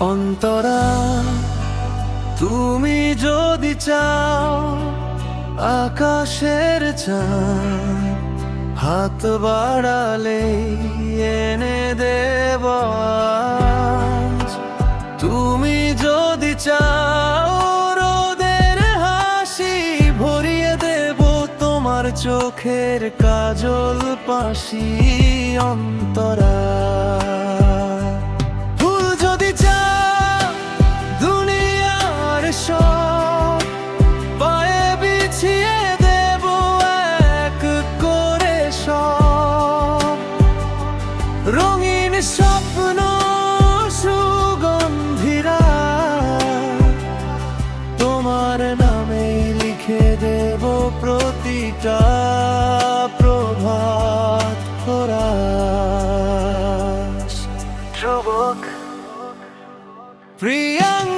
অন্তরা, তুমি যদি চাও আকাশের চাঁদ হাত বাড়ালে এনে দেব তুমি যদি চাও রোদের হাসি ভরিয়ে দেব তোমার চোখের কাজল পাশি অন্তরা। প্রতিটা প্রভাত খোরাস। ধ্রুবক। প্রিয়াঙ্কা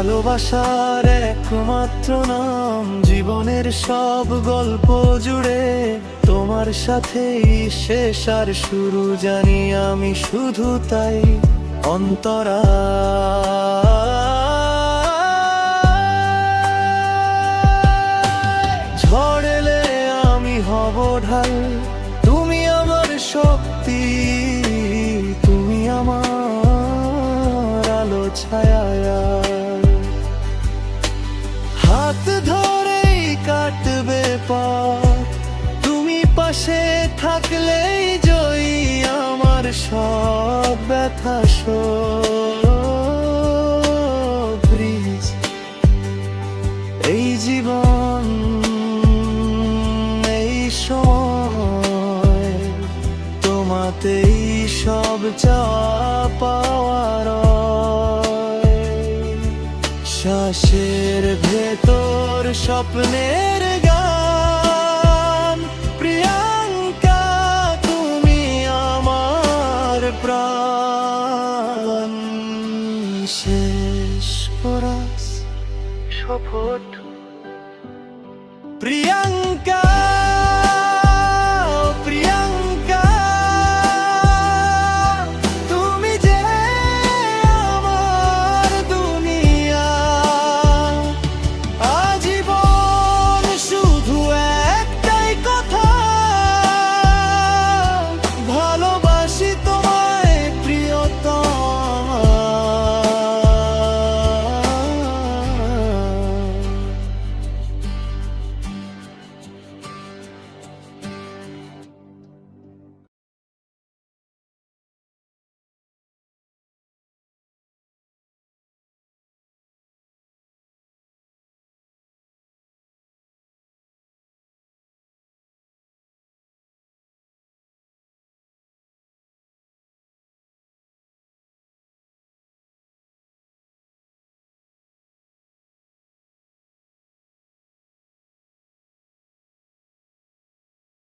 ভালোবাসার একমাত্র নাম জীবনের সব গল্প জুড়ে তোমার সাথেই শেষ আর শুরু জানি আমি শুধু তাই অন্তরা। ঝড়েলে আমি হব ঢাল, তুমি আমার শক্তি, তুমি আমার আলো ছায়া থাকলেই জয়ী আমার সব ব্যথা ব্রিজ। এই জীবন, এই সময় তোমাতেই সব চাওয়া পাওয়ার শ্বাসের ভেতর স্বপ্নের গান শেষ করাস শপথ। প্রিয়াঙ্কা